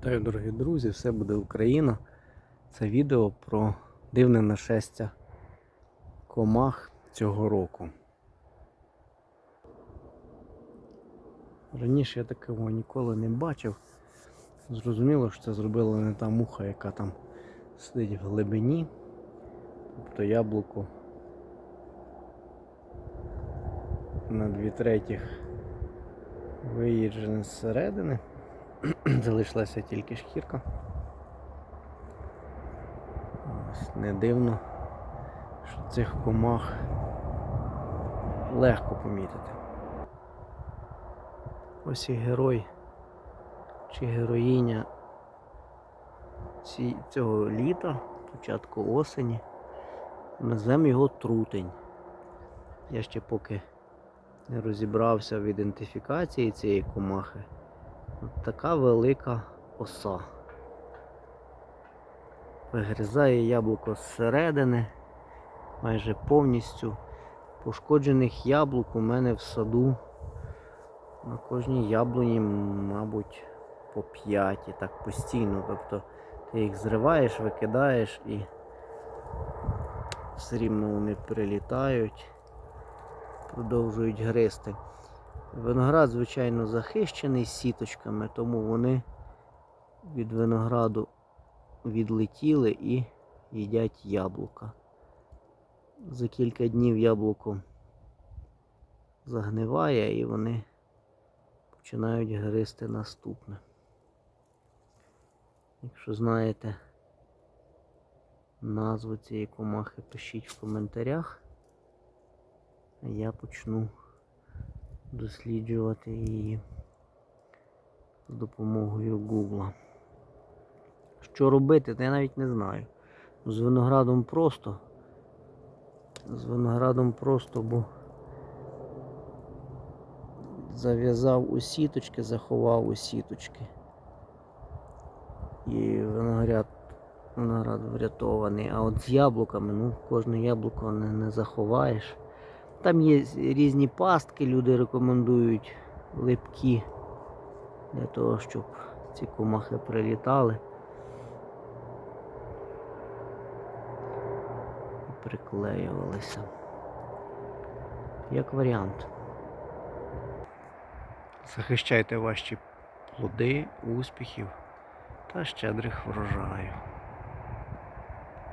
Вітаю, дорогі друзі! Все буде Україна. Це відео про дивне нашестя комах цього року. Раніше я такого ніколи не бачив. Зрозуміло, що це зробила не та муха, яка там сидить в глибині. Тобто яблуко на дві третіх виїджене зсередини. Залишилася тільки шкірка. Ось не дивно, що цих комах легко помітити. Ось і герой чи героїня цього літа, початку осені. Назвемо його трутень. Я ще поки не розібрався в ідентифікації цієї комахи. От така велика оса. Вигризає яблуко зсередини, майже повністю. Пошкоджених яблук у мене в саду. На кожній яблуні, мабуть, по 5 і так постійно. Тобто ти їх зриваєш, викидаєш і все рівно вони прилітають, продовжують гризти. Виноград, звичайно, захищений сіточками, тому вони від винограду відлетіли і їдять яблука. За кілька днів яблуко загниває і вони починають гризти наступне. Якщо знаєте назву цієї комахи, пишіть в коментарях, а я почну досліджувати її з допомогою Гугла. Що робити, то я навіть не знаю. З виноградом просто. З виноградом просто, бо зав'язав у сіточки, заховав у сіточки. І виноград, виноград врятований. А от з яблуками, ну, кожне яблуко не, не заховаєш. Там є різні пастки, люди рекомендують липкі для того, щоб ці комахи прилітали. І приклеювалися. Як варіант. Захищайте ваші плоди, успіхів та щедрих врожаю.